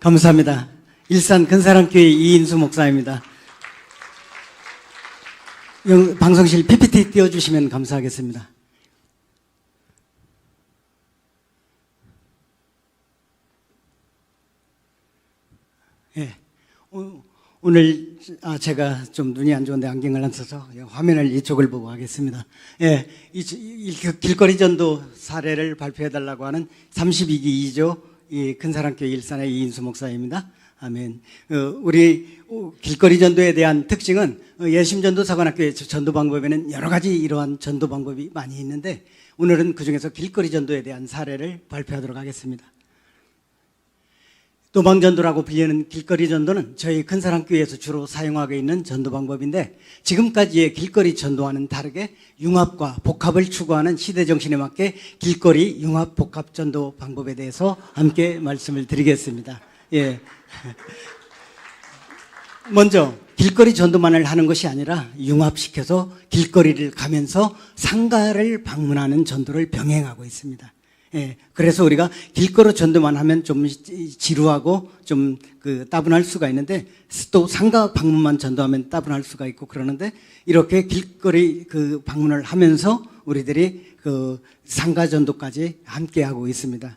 감사합니다. 일산 근사랑교회 이인수 목사입니다. 영- 방송실 PPT 띄워주시면 감사하겠습니다. 예. 오- 오늘 아, 제가 좀 눈이 안 좋은데 안경을 안 써서 화면을 이쪽을 보고 하겠습니다. 예, 길거리 전도 사례를 발표해 달라고 하는 32기 2조 이 큰사랑교회 일산의 이인수 목사입니다. 아멘. 어, 우리 어, 길거리 전도에 대한 특징은 어, 예심전도 사관학교의 전도 방법에는 여러 가지 이러한 전도 방법이 많이 있는데 오늘은 그 중에서 길거리 전도에 대한 사례를 발표하도록 하겠습니다. 도망 전도라고 불리는 길거리 전도는 저희 큰사랑교회에서 주로 사용하고 있는 전도 방법인데 지금까지의 길거리 전도와는 다르게 융합과 복합을 추구하는 시대 정신에 맞게 길거리 융합 복합 전도 방법에 대해서 함께 말씀을 드리겠습니다. 예. 먼저 길거리 전도만을 하는 것이 아니라 융합시켜서 길거리를 가면서 상가를 방문하는 전도를 병행하고 있습니다. 예, 그래서 우리가 길거리 전도만 하면 좀 지루하고 좀 그 따분할 수가 있는데 또 상가 방문만 전도하면 따분할 수가 있고 그러는데 이렇게 길거리 그 방문을 하면서 우리들이 그 상가 전도까지 함께 하고 있습니다.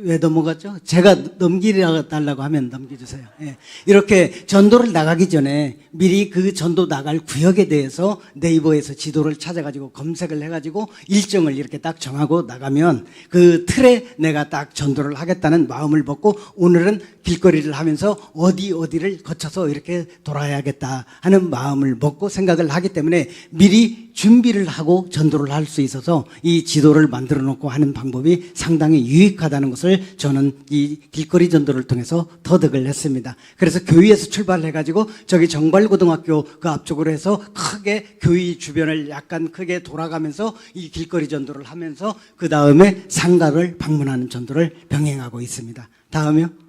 왜 넘어갔죠? 제가 넘기려 달라고 하면 넘겨주세요. 예. 이렇게 전도를 나가기 전에 미리 그 전도 나갈 구역에 대해서 네이버에서 지도를 찾아가지고 검색을 해가지고 일정을 이렇게 딱 정하고 나가면 그 틀에 내가 딱 전도를 하겠다는 마음을 먹고 오늘은 길거리를 하면서 어디 어디를 거쳐서 이렇게 돌아야겠다 하는 마음을 먹고 생각을 하기 때문에 미리 준비를 하고 전도를 할 수 있어서 이 지도를 만들어 놓고 하는 방법이 상당히 유익하다는 것을 저는 이 길거리 전도를 통해서 터득을 했습니다. 그래서 교회에서 출발해 가지고 저기 정발고등학교 그 앞쪽으로 해서 크게 교회 주변을 약간 크게 돌아가면서 이 길거리 전도를 하면서 그 다음에 상가를 방문하는 전도를 병행하고 있습니다. 다음이요.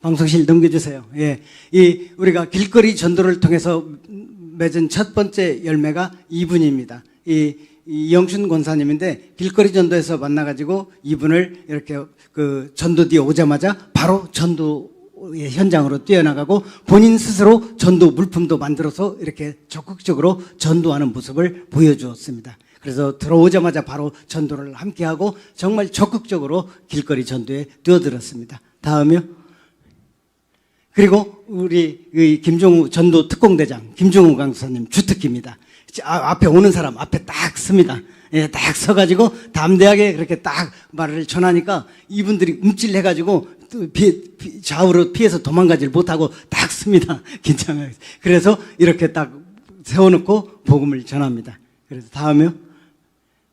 방송실 넘겨주세요. 예. 이, 우리가 길거리 전도를 통해서 맺은 첫 번째 열매가 이분입니다. 이, 이 영춘 권사님인데 길거리 전도에서 만나가지고 이분을 이렇게 그 전도 뒤에 오자마자 바로 전도 의 현장으로 뛰어나가고 본인 스스로 전도 물품도 만들어서 이렇게 적극적으로 전도하는 모습을 보여주었습니다. 그래서 들어오자마자 바로 전도를 함께하고 정말 적극적으로 길거리 전도에 뛰어들었습니다. 다음이요. 그리고 우리 이 김종우 전도 특공대장 김종우 강사님 주특기입니다. 아, 앞에 오는 사람 앞에 딱 씁니다. 예, 딱 서가지고 담대하게 그렇게 딱 말을 전하니까 이분들이 움찔해가지고 또 피, 피- 좌우로 피해서 도망가지를 못하고 딱 씁니다. 긴장하게. 그래서 이렇게 딱 세워놓고 복음을 전합니다. 그래서 다음에요.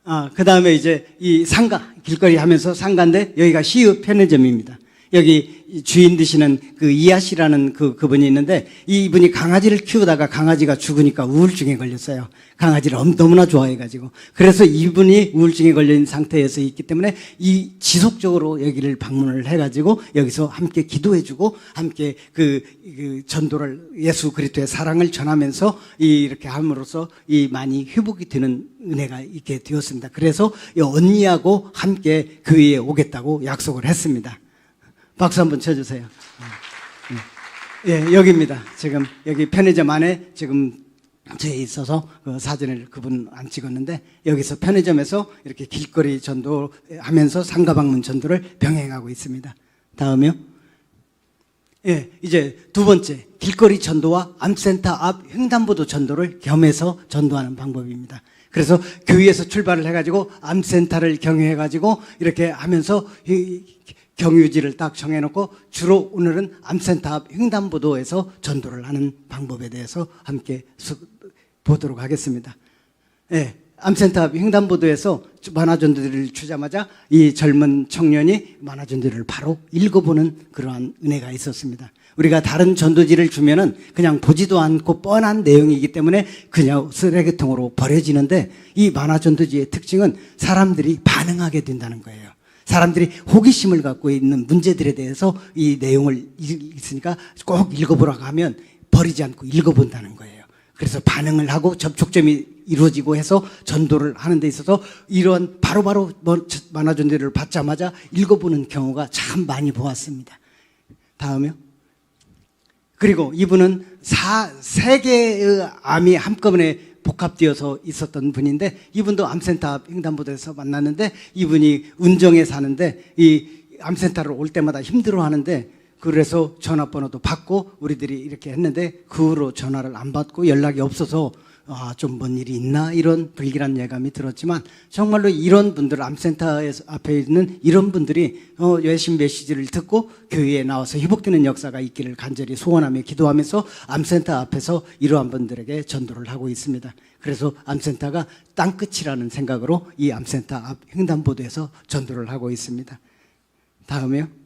아, 그 다음에 이제 이 상가, 길거리 하면서 상가인데 여기가 시읍 편의점입니다. 여기 이 주인 되시는 그 이하 씨라는 그, 그분이 있는데 이분이 강아지를 키우다가 강아지가 죽으니까 우울증에 걸렸어요. 강아지를 엄- 너무나 좋아해가지고. 그래서 이분이 우울증에 걸린 상태에서 있기 때문에 이 지속적으로 여기를 방문을 해가지고 여기서 함께 기도해주고 함께 그, 그 전도를 예수 그리스도의 사랑을 전하면서 이 이렇게 함으로써 이 많이 회복이 되는 은혜가 있게 되었습니다. 그래서 이 언니하고 함께 교회에 오겠다고 약속을 했습니다. 박수 한번 쳐주세요. 예, 여기입니다. 지금 여기 편의점 안에 지금 제 있어서 그 사진을 그분 안 찍었는데 여기서 편의점에서 이렇게 길거리 전도 하면서 상가 방문 전도를 병행하고 있습니다. 다음이요. 예, 이제 두 번째 길거리 전도와 암센터 앞 횡단보도 전도를 겸해서 전도하는 방법입니다. 그래서 교회에서 출발을 해가지고 암센터를 경유해가지고 이렇게 하면서 이 경유지를 딱 정해놓고 주로 오늘은 암센터 앞 횡단보도에서 전도를 하는 방법에 대해서 함께 수- 보도록 하겠습니다. 예, 암센터 앞 횡단보도에서 만화전도를 주자마자 이 젊은 청년이 만화전도를 바로 읽어보는 그러한 은혜가 있었습니다. 우리가 다른 전도지를 주면은 그냥 보지도 않고 뻔한 내용이기 때문에 그냥 쓰레기통으로 버려지는데 이 만화전도지의 특징은 사람들이 반응하게 된다는 거예요. 사람들이 호기심을 갖고 있는 문제들에 대해서 이 내용을 읽- 있으니까 꼭 읽어보라고 하면 버리지 않고 읽어본다는 거예요. 그래서 반응을 하고 접촉점이 이루어지고 해서 전도를 하는 데 있어서 이런 바로바로 뭐 만화전도를 받자마자 읽어보는 경우가 참 많이 보았습니다. 다음이요. 그리고 이분은 사, 세 개의 암이 한꺼번에 복합되어서 있었던 분인데 이분도 암센터 앞 횡단보도에서 만났는데 이분이 운정에 사는데 이 암센터를 올 때마다 힘들어 하는데 그래서 전화번호도 받고 우리들이 이렇게 했는데 그 후로 전화를 안 받고 연락이 없어서 아, 좀 뭔 일이 있나 이런 불길한 예감이 들었지만 정말로 이런 분들 암센터 앞에 있는 이런 분들이 어, 외신 메시지를 듣고 교회에 나와서 회복되는 역사가 있기를 간절히 소원하며 기도하면서 암센터 앞에서 이러한 분들에게 전도를 하고 있습니다. 그래서 암센터가 땅끝이라는 생각으로 이 암센터 앞 횡단보도에서 전도를 하고 있습니다. 다음에요.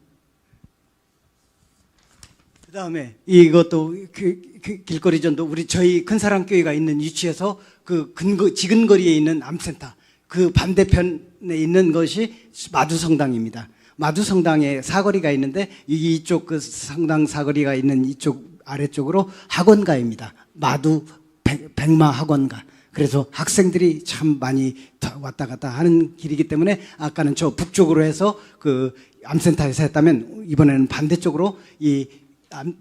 그 다음에 이것도 그, 그 길거리 전도 우리 저희 큰사랑 교회가 있는 위치에서 그 근거 지근거리에 있는 암센터 그 반대편에 있는 것이 마두성당입니다. 마두성당에 사거리가 있는데 이- 이쪽 그 성당 사거리가 있는 이쪽 아래쪽으로 학원가입니다. 마두 백- 백마 학원가. 그래서 학생들이 참 많이 다 왔다 갔다 하는 길이기 때문에 아까는 저 북쪽으로 해서 그 암센터에서 했다면 이번에는 반대쪽으로 이 암-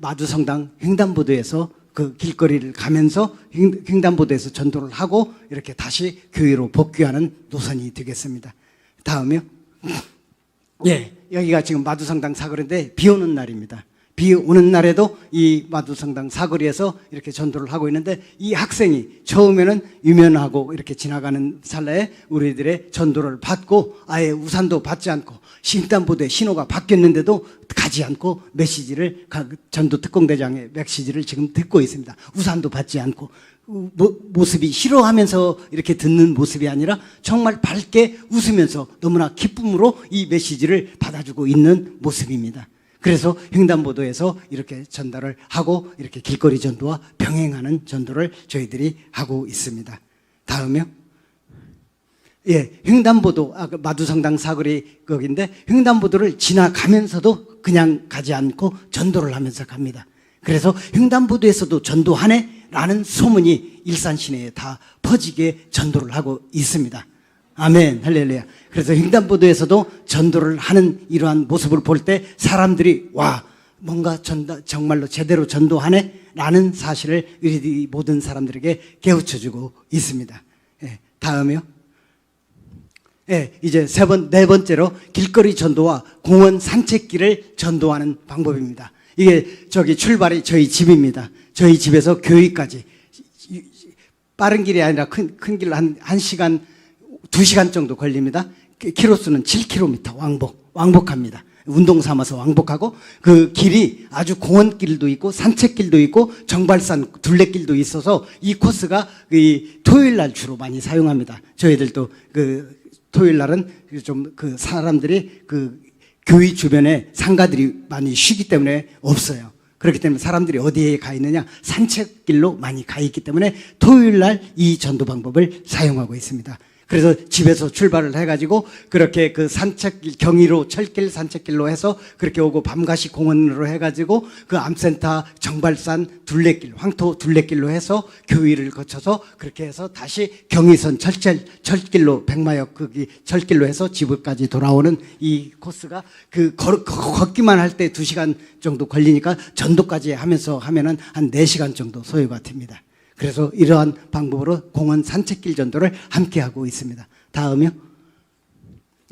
마두성당 횡단보도에서 그 길거리를 가면서 횡- 횡단보도에서 전도를 하고 이렇게 다시 교회로 복귀하는 노선이 되겠습니다. 다음이요. 예, 여기가 지금 마두성당 사거리인데 비 오는 날입니다. 비 오는 날에도 이 마두성당 사거리에서 이렇게 전도를 하고 있는데 이 학생이 처음에는 유면하고 이렇게 지나가는 찰나에 우리들의 전도를 받고 아예 우산도 받지 않고 신단보도에 신호가 바뀌었는데도 가지 않고 메시지를 각 전도 특공대장의 메시지를 지금 듣고 있습니다. 우산도 받지 않고 모, 모습이 싫어하면서 이렇게 듣는 모습이 아니라 정말 밝게 웃으면서 너무나 기쁨으로 이 메시지를 받아주고 있는 모습입니다. 그래서 횡단보도에서 이렇게 전달을 하고 이렇게 길거리 전도와 병행하는 전도를 저희들이 하고 있습니다. 다음이요. 예, 횡단보도, 아, 그 마두성당 사거리 거기인데 횡단보도를 지나가면서도 그냥 가지 않고 전도를 하면서 갑니다. 그래서 횡단보도에서도 전도하네? 라는 소문이 일산 시내에 다 퍼지게 전도를 하고 있습니다. 아멘, 할렐루야. 그래서 횡단보도에서도 전도를 하는 이러한 모습을 볼 때 사람들이 와, 뭔가 전다, 정말로 제대로 전도하네? 라는 사실을 우리 모든 사람들에게 깨우쳐주고 있습니다. 예, 다음이요. 예, 이제 세 번, 네 번째로 길거리 전도와 공원 산책길을 전도하는 방법입니다. 이게 저기 출발이 저희 집입니다. 저희 집에서 교회까지. 빠른 길이 아니라 큰, 큰 길로 한, 한 시간, 두 시간 정도 걸립니다. 그 키로수는 7km 왕복, 왕복합니다. 운동 삼아서 왕복하고 그 길이 아주 공원길도 있고 산책길도 있고 정발산 둘레길도 있어서 이 코스가 이 토요일 날 주로 많이 사용합니다. 저희들도 그 토요일 날은 좀 그 사람들이 그 교회 주변에 상가들이 많이 쉬기 때문에 없어요. 그렇기 때문에 사람들이 어디에 가 있느냐 산책길로 많이 가 있기 때문에 토요일 날 이 전도 방법을 사용하고 있습니다. 그래서 집에서 출발을 해가지고 그렇게 그 산책길 경의로 철길 산책길로 해서 그렇게 오고 밤가시 공원으로 해가지고 그 암센터 정발산 둘레길 황토 둘레길로 해서 교회를 거쳐서 그렇게 해서 다시 경의선 철철 철길로 백마역 거기 철길로 해서 집까지 돌아오는 이 코스가 그 걸, 걷기만 할 때 두 시간 정도 걸리니까 전도까지 하면서 하면은 한 네 시간 정도 소요가 됩니다. 그래서 이러한 방법으로 공원 산책길 전도를 함께 하고 있습니다. 다음이요.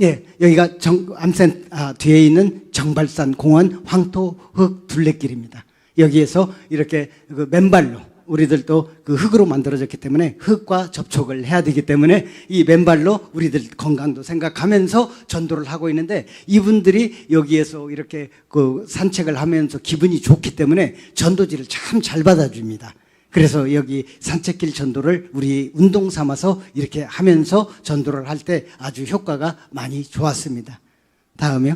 예, 여기가 정, 암센 아, 뒤에 있는 정발산 공원 황토 흙 둘레길입니다. 여기에서 이렇게 그 맨발로 우리들도 그 흙으로 만들어졌기 때문에 흙과 접촉을 해야 되기 때문에 이 맨발로 우리들 건강도 생각하면서 전도를 하고 있는데 이분들이 여기에서 이렇게 그 산책을 하면서 기분이 좋기 때문에 전도지를 참 잘 받아줍니다. 그래서 여기 산책길 전도를 우리 운동 삼아서 이렇게 하면서 전도를 할 때 아주 효과가 많이 좋았습니다. 다음이요.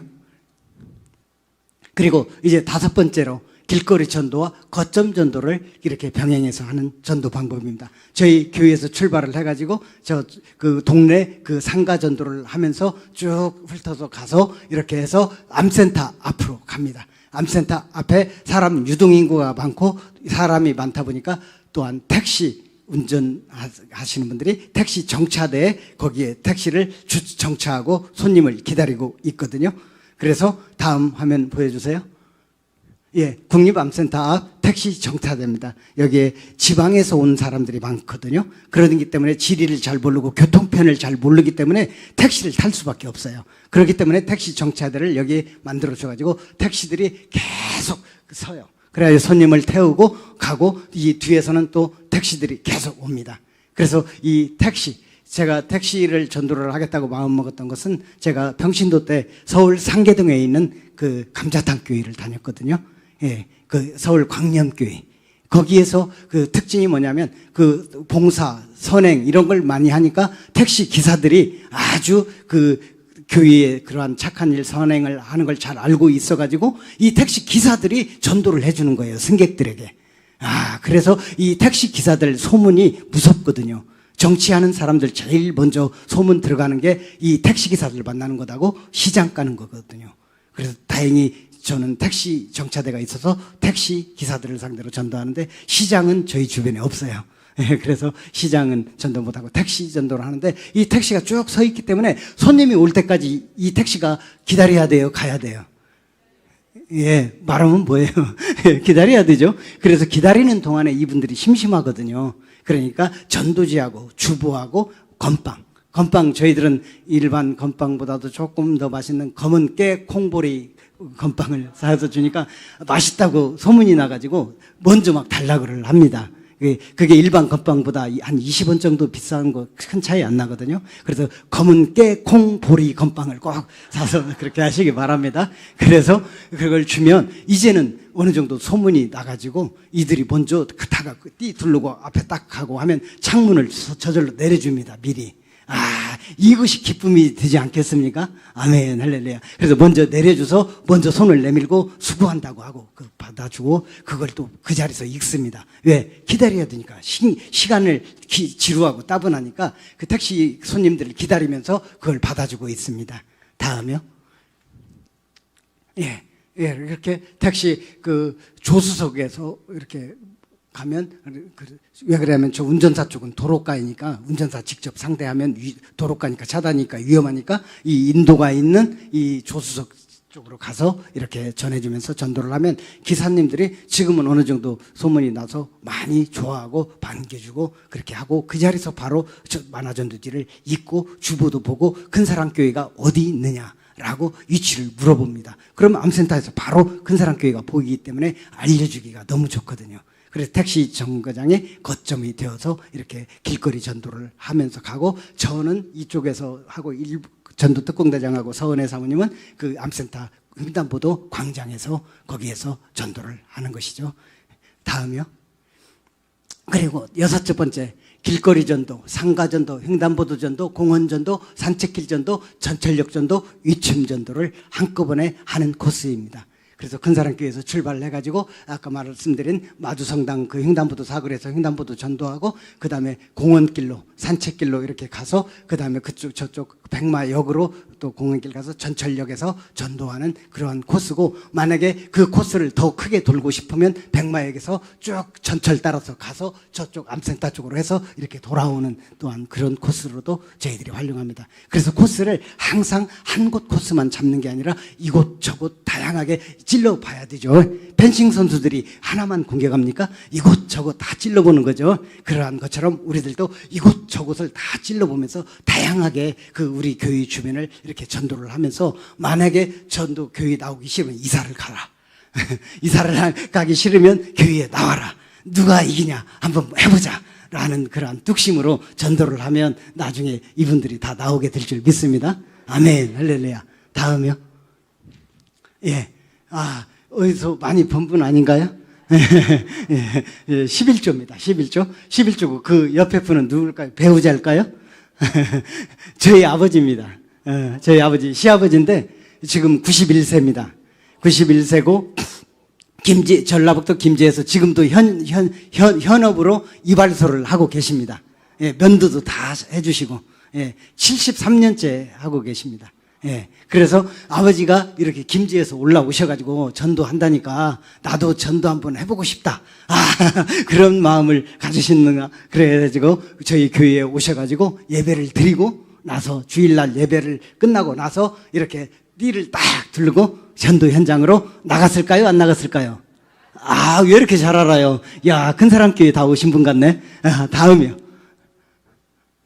그리고 이제 다섯 번째로 길거리 전도와 거점 전도를 이렇게 병행해서 하는 전도 방법입니다. 저희 교회에서 출발을 해가지고 저 그 동네 그 상가 전도를 하면서 쭉 훑어서 가서 이렇게 해서 암센터 앞으로 갑니다. 암센터 앞에 사람 유동 인구가 많고 사람이 많다 보니까 또한 택시 운전하시는 분들이 택시 정차대에 거기에 택시를 주- 정차하고 손님을 기다리고 있거든요. 그래서 다음 화면 보여주세요. 예, 국립암센터 앞 택시 정차됩니다. 여기에 지방에서 온 사람들이 많거든요. 그러기 때문에 지리를 잘 모르고 교통편을 잘 모르기 때문에 택시를 탈 수밖에 없어요. 그렇기 때문에 택시 정차대를 여기 만들어 줘가지고 택시들이 계속 서요. 그래야 손님을 태우고 가고 이 뒤에서는 또 택시들이 계속 옵니다. 그래서 이 택시 제가 택시를 전도를 하겠다고 마음먹었던 것은 제가 병신도 때 서울 상계동에 있는 그 감자탕 교회를 다녔거든요. 예, 그 서울 광년교회. 거기에서 그 특징이 뭐냐면 그 봉사, 선행 이런 걸 많이 하니까 택시 기사들이 아주 그 교회의 그러한 착한 일, 선행을 하는 걸 잘 알고 있어가지고 이 택시 기사들이 전도를 해주는 거예요, 승객들에게. 아, 그래서 이 택시 기사들 소문이 무섭거든요. 정치하는 사람들 제일 먼저 소문 들어가는 게 이 택시 기사들 만나는 거다고 시장 가는 거거든요. 그래서 다행히 저는 택시 정차대가 있어서 택시 기사들을 상대로 전도하는데 시장은 저희 주변에 없어요. 예, 그래서 시장은 전도 못하고 택시 전도를 하는데 이 택시가 쭉 서 있기 때문에 손님이 올 때까지 이 택시가 기다려야 돼요, 가야 돼요. 예, 말하면 뭐예요? 예, 기다려야 되죠. 그래서 기다리는 동안에 이분들이 심심하거든요. 그러니까 전도지하고 주부하고 건빵. 건빵 저희들은 일반 건빵보다도 조금 더 맛있는 검은 깨 콩보리 건빵을 사서 주니까 맛있다고 소문이 나가지고 먼저 막 달라고를 합니다. 그게- 그게 일반 건빵보다 한 20원 정도 비싼 거 큰 차이 안 나거든요. 그래서 검은 깨, 콩, 보리 건빵을 꼭 사서 그렇게 하시기 바랍니다. 그래서 그걸 주면 이제는 어느 정도 소문이 나가지고 이들이 먼저 다가 띠 두르고 앞에 딱 하고 하면 창문을 저- 저절로 내려줍니다. 미리. 아, 이것이 기쁨이 되지 않겠습니까? 아멘, 할렐루야. 그래서 먼저 내려줘서 먼저 손을 내밀고 수고한다고 하고 그 받아주고 그걸 또 그 자리에서 읽습니다. 왜? 기다려야 되니까. 시, 시간을 기- 지루하고 따분하니까 그 택시 손님들을 기다리면서 그걸 받아주고 있습니다. 다음이요. 예, 예, 이렇게 택시 그 조수석에서 이렇게 가면 그- 왜 그러냐면 저 운전사 쪽은 도로가이니까 운전사 직접 상대하면 위- 도로가니까 차다니까 위험하니까 이 인도가 있는 이 조수석 쪽으로 가서 이렇게 전해주면서 전도를 하면 기사님들이 지금은 어느 정도 소문이 나서 많이 좋아하고 반겨주고 그렇게 하고 그 자리에서 바로 저 만화전도지를 읽고 주보도 보고 큰사랑교회가 어디 있느냐 라고 위치를 물어봅니다. 그러면 암센터에서 바로 큰사랑교회가 보이기 때문에 알려주기가 너무 좋거든요. 그래서 택시 정거장의 거점이 되어서 이렇게 길거리 전도를 하면서 가고 저는 이쪽에서 하고 일, 전도 특공대장하고 서은혜 사모님은 그 암센터 횡단보도 광장에서 거기에서 전도를 하는 것이죠. 다음이요. 그리고 여섯째 번째 길거리 전도, 상가 전도, 횡단보도 전도, 공원 전도, 산책길 전도, 전철역 전도, 위층 전도를 한꺼번에 하는 코스입니다. 그래서 큰사랑교회에서 출발을 해가지고 아까 말씀드린 마주성당 그 횡단보도 사거리에서 횡단보도 전도하고 그 다음에 공원길로 산책길로 이렇게 가서 그 다음에 그쪽 저쪽 백마역으로 또 공원길 가서 전철역에서 전도하는 그러한 코스고 만약에 그 코스를 더 크게 돌고 싶으면 백마역에서 쭉 전철 따라서 가서 저쪽 암센터 쪽으로 해서 이렇게 돌아오는 또한 그런 코스로도 저희들이 활용합니다. 그래서 코스를 항상 한 곳 코스만 잡는 게 아니라 이곳 저곳 다양하게 찔러 봐야 되죠. 펜싱 선수들이 하나만 공격합니까? 이곳 저곳 다 찔러보는 거죠. 그러한 것처럼 우리들도 이곳 저곳을 다 찔러보면서 다양하게 그 우리 교회 주변을 이렇게 전도를 하면서 만약에 전도 교회 나오기 싫으면 이사를 가라. 이사를 하- 가기 싫으면 교회에 나와라. 누가 이기냐 한번 해보자. 라는 그러한 뚝심으로 전도를 하면 나중에 이분들이 다 나오게 될 줄 믿습니다. 아멘. 할렐루야. 다음이요. 예. 아, 어디서 많이 본 분 아닌가요? 예, 예, 11조입니다. 11조. 11조고 그 옆에 분은 누굴까요? 배우자일까요? 저희 아버지입니다. 어, 저희 아버지, 시아버지인데 지금 91세입니다. 91세고 김제 전라북도 김제에서 지금도 현, 현, 현, 현업으로 이발소를 하고 계십니다. 예, 면도도 다 해주시고, 예, 73년째 하고 계십니다. 예. 그래서 아버지가 이렇게 김제에서 올라오셔가지고 전도한다니까 나도 전도 한번 해보고 싶다. 아, 그런 마음을 가지시는가. 그래가지고 저희 교회에 오셔가지고 예배를 드리고 나서 주일날 예배를 끝나고 나서 이렇게 띠를 딱 두르고 전도 현장으로 나갔을까요? 안 나갔을까요? 아, 왜 이렇게 잘 알아요? 야, 큰 사람 교회 다 오신 분 같네. 아, 다음이요.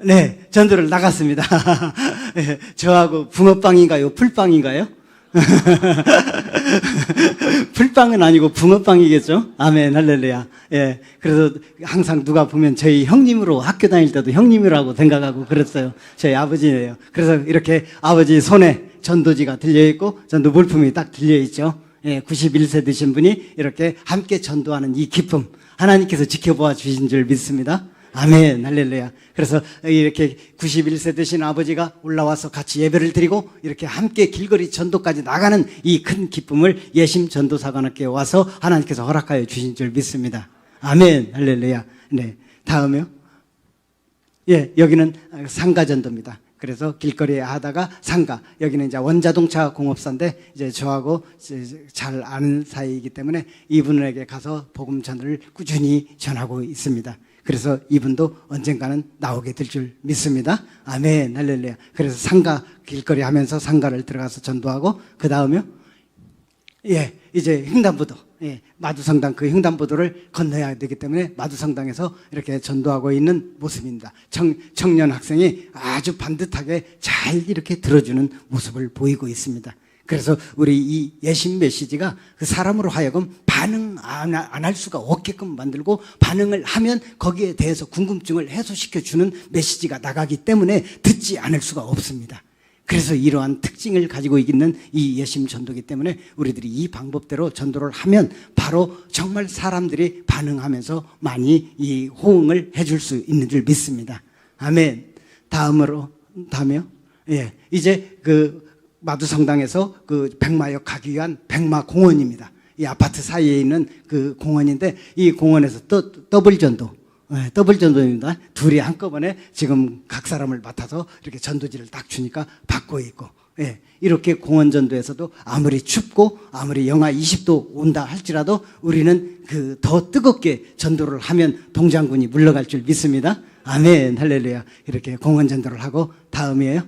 네, 전도를 나갔습니다. 예, 저하고 붕어빵인가요? 풀빵인가요? 풀빵은 아니고 붕어빵이겠죠? 아멘, 할렐루야. 예, 그래서 항상 누가 보면 저희 형님으로 학교 다닐 때도 형님이라고 생각하고 그랬어요. 저희 아버지예요. 그래서 이렇게 아버지 손에 전도지가 들려있고 전도 물품이 딱 들려있죠. 예, 91세 되신 분이 이렇게 함께 전도하는 이 기쁨 하나님께서 지켜보아 주신 줄 믿습니다. 아멘, 할렐루야. 그래서 이렇게 91세 되신 아버지가 올라와서 같이 예배를 드리고 이렇게 함께 길거리 전도까지 나가는 이 큰 기쁨을 예심 전도사관학교에 와서 하나님께서 허락하여 주신 줄 믿습니다. 아멘, 할렐루야. 네. 다음에요. 예, 여기는 상가 전도입니다. 그래서 길거리에 하다가 상가, 여기는 이제 원자동차 공업사인데 이제 저하고 잘 아는 사이이기 때문에 이분에게 가서 복음 전을 꾸준히 전하고 있습니다. 그래서 이분도 언젠가는 나오게 될 줄 믿습니다. 아멘, 할렐루야. 그래서 상가 길거리 하면서 상가를 들어가서 전도하고 그 다음에요. 예, 이제 횡단보도, 예, 마두성당 그 횡단보도를 건너야 되기 때문에 마두성당에서 이렇게 전도하고 있는 모습입니다. 청, 청년 학생이 아주 반듯하게 잘 이렇게 들어주는 모습을 보이고 있습니다. 그래서 우리 이 예심 메시지가 그 사람으로 하여금 반응 안 할 수가 없게끔 만들고 반응을 하면 거기에 대해서 궁금증을 해소시켜 주는 메시지가 나가기 때문에 듣지 않을 수가 없습니다. 그래서 이러한 특징을 가지고 있는 이 예심 전도기 때문에 우리들이 이 방법대로 전도를 하면 바로 정말 사람들이 반응하면서 많이 이 호응을 해줄 수 있는 줄 믿습니다. 아멘. 다음으로 다음에요. 예, 이제 그 마두성당에서 그 백마역 가기 위한 백마 공원입니다. 이 아파트 사이에 있는 그 공원인데 이 공원에서 또 더블 전도 네, 더블 전도입니다. 둘이 한꺼번에 지금 각 사람을 맡아서 이렇게 전도지를 딱 주니까 받고 있고, 예, 이렇게 공원 전도에서도 아무리 춥고 아무리 영하 20도 온다 할지라도 우리는 그 더 뜨겁게 전도를 하면 동장군이 물러갈 줄 믿습니다. 아멘, 할렐루야. 이렇게 공원 전도를 하고 다음이에요.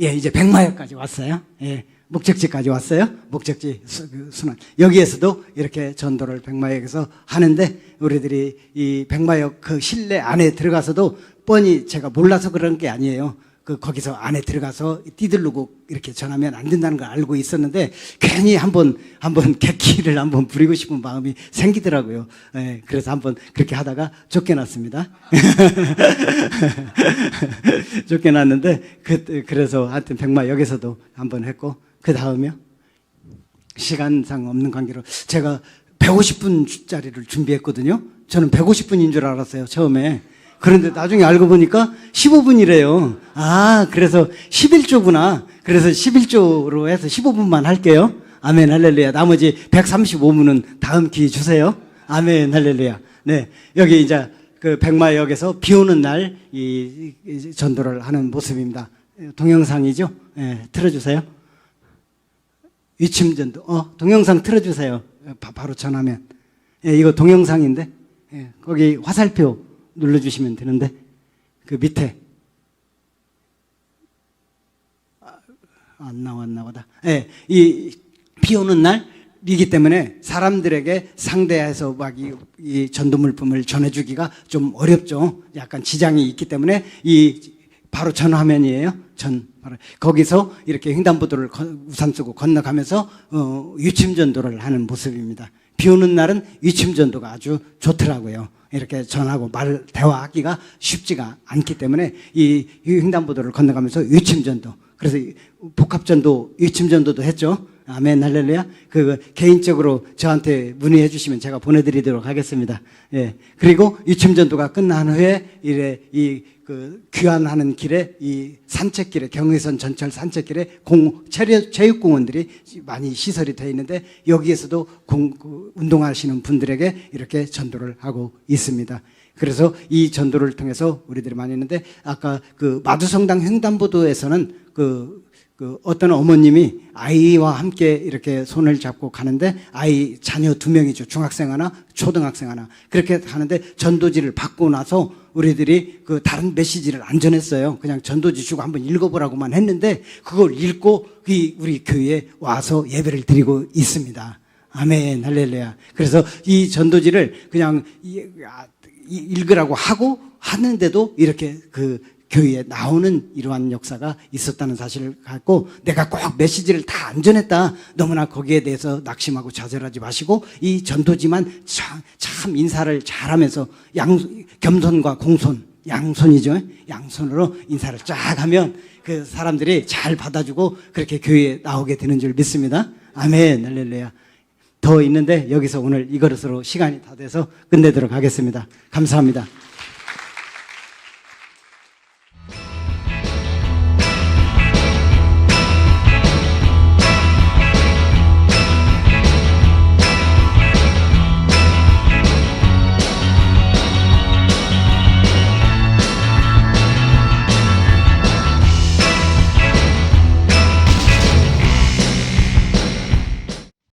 예, 이제 백마역까지 왔어요. 예. 목적지까지 왔어요. 목적지 수, 그 순환. 여기에서도 이렇게 전도를 백마역에서 하는데 우리들이 이 백마역 그 실내 안에 들어가서도 뻔히 제가 몰라서 그런 게 아니에요. 그 거기서 안에 들어가서 띠들르고 이렇게 전하면 안 된다는 걸 알고 있었는데 괜히 한번 한번 객기를 한번 부리고 싶은 마음이 생기더라고요. 예, 그래서 한번 그렇게 하다가 쫓겨났습니다. 쫓겨났는데 그 그래서 하여튼 백마 역에서도 한번 했고 그 다음에요. 시간상 없는 관계로 제가 150분 짜리를 준비했거든요. 저는 150분인 줄 알았어요, 처음에. 그런데 나중에 알고 보니까 15분이래요. 아, 그래서 11조구나. 그래서 11조로 해서 15분만 할게요. 아멘, 할렐루야. 나머지 135분은 다음 기회 주세요. 아멘, 할렐루야. 네. 여기 이제 그 백마역에서 비 오는 날 이 전도를 하는 모습입니다. 동영상이죠? 예, 틀어주세요. 위침 전도. 어, 동영상 틀어주세요. 바, 바로 전하면. 예, 이거 동영상인데, 예, 거기 화살표 눌러주시면 되는데, 그 밑에. 아, 안 나왔나 보다. 예, 이, 비 오는 날이기 때문에 사람들에게 상대해서 막 이, 이 전도 물품을 전해주기가 좀 어렵죠. 약간 지장이 있기 때문에 이 바로 전 화면이에요. 전 바로 거기서 이렇게 횡단보도를 건- 우산 쓰고 건너가면서 어, 유침 전도를 하는 모습입니다. 비 오는 날은 유침 전도가 아주 좋더라고요. 이렇게 전하고 말 대화하기가 쉽지가 않기 때문에 이 횡단보도를 건너가면서 유침 전도 그래서 이 복합 전도 유침 전도도 했죠. 아멘 할렐루야. 그 개인적으로 저한테 문의해 주시면 제가 보내드리도록 하겠습니다. 예. 그리고 유침 전도가 끝난 후에 이래 이 그 귀환하는 길에 이 산책길에 경의선 전철 산책길에 공 체력 체육공원들이 많이 시설이 되어 있는데 여기에서도 공, 그 운동하시는 분들에게 이렇게 전도를 하고 있습니다. 그래서 이 전도를 통해서 우리들이 많이 했는데 아까 그 마두성당 횡단보도에서는 그, 그 어떤 어머님이 아이와 함께 이렇게 손을 잡고 가는데 아이 자녀 두 명이죠. 중학생 하나, 초등학생 하나. 그렇게 가는데 전도지를 받고 나서 우리들이 그 다른 메시지를 안 전했어요. 그냥 전도지 주고 한번 읽어보라고만 했는데 그걸 읽고 이 우리 교회에 와서 예배를 드리고 있습니다. 아멘, 할렐루야. 그래서 이 전도지를 그냥 이- 아, 이- 읽으라고 하고 하는데도 이렇게 그 교회에 나오는 이러한 역사가 있었다는 사실을 갖고 내가 꼭 메시지를 다 안 전했다. 너무나 거기에 대해서 낙심하고 좌절하지 마시고 이 전도지만 참, 참 인사를 잘하면서 양, 겸손과 공손, 양손이죠. 양손으로 인사를 쫙 하면 그 사람들이 잘 받아주고 그렇게 교회에 나오게 되는 줄 믿습니다. 아멘, 할렐루야. 더 있는데 여기서 오늘 이것으로 시간이 다 돼서 끝내도록 하겠습니다. 감사합니다.